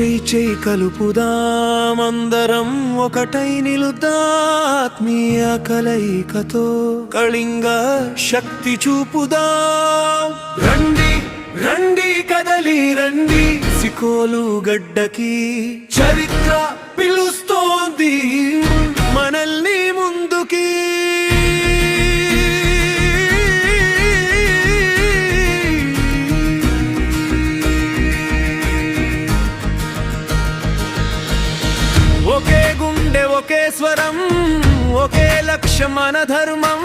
చెయ్యి చేయి కలుపుదామందరం ఒకటై నిలుదాత్మీయ కలయికతో. కళింగ శక్తి చూపుదాం. రండి రండి కదలి రండి. సికోలు గడ్డకి చరిత్ర పిలుస్తోంది. మనల్ని ముందుకి ఒకే స్వరం ఒకే లక్ష్యం మన ధర్మం.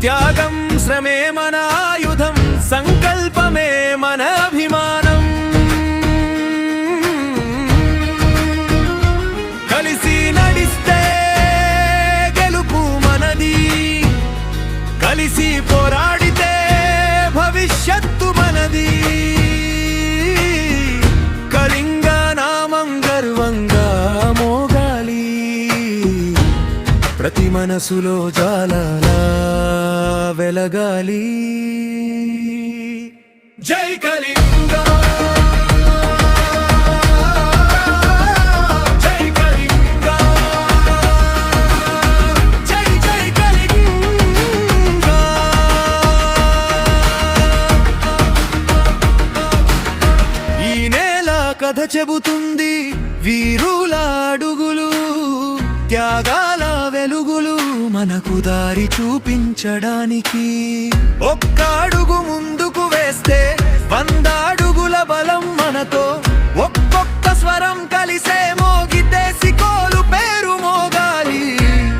త్యాగం శ్రమే మన ఆయుధం సంకల్పమే మన అభిమానం. కలిసి నడిస్తే గెలుపు మనది. కలిసి పోరాడితే భవిష్యత్తు మనది. ప్రతి మనసులో జాలలా వెలగాలి. జై నేల కథ చెబుతుంది వీరుల అడుగులు త్యాగాల మనకు దారి చూపించడానికి. ఒక్క అడుగు ముందుకు వేస్తే వంద అడుగుల బలం మనతో. ఒక్కొక్క స్వరం కలిసే మోగితే సికోలు పేరు మోగాలి.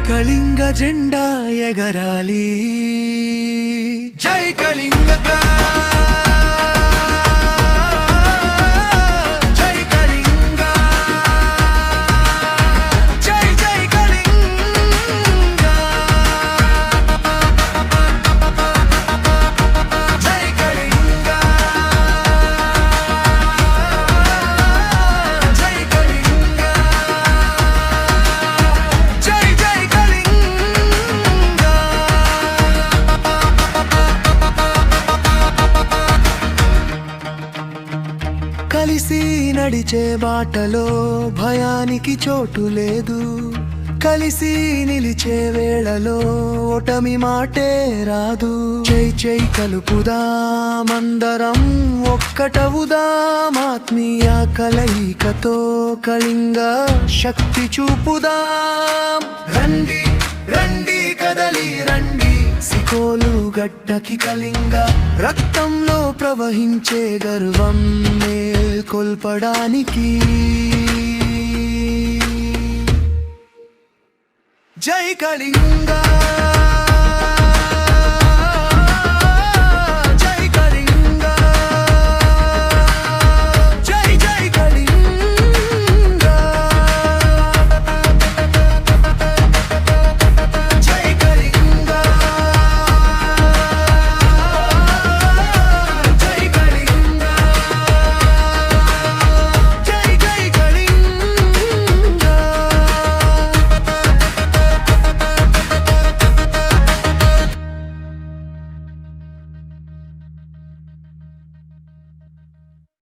కళింగ జెండా ఎగరాలి. జై కళింగ నడిచే బాటలో భయానికి చోటు లేదు. కలిసి నిలిచే వేళలో ఓటమి మాటే రాదు. చై చై కలుపుదామందరం ఒక్కటవుదాం ఆత్మీయ కలయికతో కళింగ శక్తి చూపుదాం. రండి రండి కదలి రండి. సికోలు గడ్డకి కళింగ రక్తంలో ప్రవహించే గర్వం మేల్కొల్పడానికి జై కళింగ.